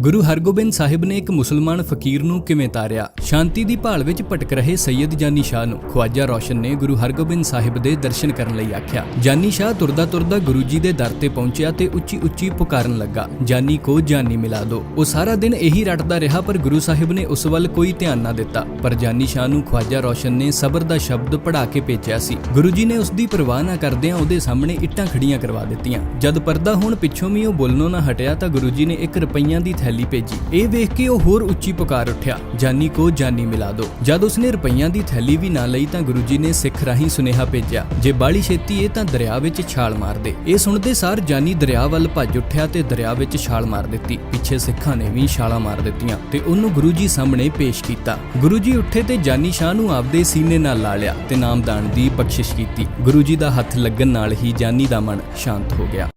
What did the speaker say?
ਗੁਰੂ ਹਰਗੋਬਿੰਦ ਸਾਹਿਬ ਨੇ ਇੱਕ ਮੁਸਲਮਾਨ ਫਕੀਰ ਨੂੰ ਕਿਵੇਂ ਤਾਰਿਆ? ਸ਼ਾਂਤੀ ਦੀ ਭਾਲ ਵਿੱਚ ਭਟਕ ਰਹੇ ਸੈਯਦ ਜਾਨੀ ਸ਼ਾਹ ਨੂੰ ਖਵਾਜਾ ਰੋਸ਼ਨ ਨੇ ਗੁਰੂ ਹਰਗੋਬਿੰਦ ਸਾਹਿਬ ਦੇ ਦਰਸ਼ਨ ਕਰਨ ਲਈ ਆਖਿਆ। ਜਾਨੀ ਸ਼ਾਹ ਤੁਰਦਾ ਤੁਰਦਾ ਗੁਰੂ ਜੀ ਦੇ ਦਰ ਤੇ ਪਹੁੰਚਿਆ ਤੇ ਉੱਚੀ ਉੱਚੀ ਪੁਕਾਰਨ ਲੱਗਾ, ਜਾਨੀ ਕੋ ਜਾਨੀ ਮਿਲਾ ਦੋ। ਉਹ ਸਾਰਾ ਦਿਨ ਇਹੀ ਰਟਦਾ ਰਿਹਾ, ਪਰ ਗੁਰੂ ਸਾਹਿਬ ਨੇ ਉਸ ਵੱਲ ਕੋਈ ਧਿਆਨ ਨਾ ਦਿੱਤਾ। ਪਰ ਜਾਨੀ ਸ਼ਾਹ ਨੂੰ ਖਵਾਜਾ ਰੌਸ਼ਨ ਨੇ ਸਬਰ ਦਾ ਸ਼ਬਦ ਪੜ੍ਹਾ ਕੇ ਭੇਜਿਆ ਸੀ। ਗੁਰੂ ਜੀ ਨੇ ਉਸ ਦੀ ਪਰਵਾਹ ਨਾ ਕਰਦਿਆਂ ਉਹਦੇ ਸਾਹਮਣੇ ਇੱਟਾਂ ਖੜੀਆਂ ਕਰਵਾ ਦਿੱਤੀਆਂ। ਜਦ ਪਰਦਾ ਹੋਣ ਪਿੱਛੋਂ ਵੀ ਉਹ ਬੋਲਣੋਂ ਨਾ ਹਟਿਆ ਤਾਂ ਗੁਰੂ ਜੀ ਨੇ ਇੱਕ ਰੁਪਈਆਂ ਦੀ ਥੈਲੀ ਭੇਜੀ। ਇਹ ਵੇਖ ਕੇ ਉਹ ਹੋਰ ਉੱਚੀ ਪੁਕਾਰ ਉੱਠਿਆ। ਜਾਨੀ ਕੋ ਜਾਨੀ ਮਿਲਾ ਦੋ। ਜਦ ਉਸਨੇ ਰੁਪਈਆਂ ਦੀ ਥੈਲੀ ਵੀ ਨਾ ਲਈ ਤਾਂ ਗੁਰੂ ਜੀ ਨੇ ਸਿੱਖ ਰਾਹੀਂ ਸੁਨੇਹਾ ਭੇਜਿਆ। ਜੇ ਬਾਲੀ ਛੇਤੀ ਇਹ ਤਾਂ ਦਰਿਆ ਵਿੱਚ ਛਾਲ ਮਾਰ ਦੇ। ਇਹ ਸੁਣਦੇ ਸਾਰ ਜਾਨੀ ਦਰਿਆ ਵੱਲ ਭੱਜ ਉੱਠਿਆ ਤੇ ਦਰਿਆ ਵਿੱਚ ਛਾਲ ਮਾਰ ਦਿੱਤੀ। ਪਿੱਛੇ ਸਿੱਖਾਂ ਨੇ ਵੀ ਛਾਲਾਂ ਮਾਰ ਦਿੱਤੀਆਂ ਤੇ ਉਹਨੂੰ ਗੁਰੂ ਜੀ ਸਾਹਮਣੇ ਪੇਸ਼ ਕੀਤਾ। ਗੁਰੂ ਜੀ ਉੱਠੇ ਤੇ ਜਾਨੀ ਸ਼ਾਹ ਨੂੰ ਆਪਦੇ ਸੀਨੇ ਨਾਲ ਲਾ ਲਿਆ ਤੇ ਨਾਮਦਾਨ ਦੀ ਬਖਸ਼ਿਸ਼ ਕੀਤੀ। ਗੁਰੂ ਜੀ ਦਾ ਹੱਥ ਲੱਗਣ ਨਾਲ ਹੀ ਜਾਨੀ ਦਾ ਮਨ ਸ਼ਾਂਤ ਹੋ ਗਿਆ।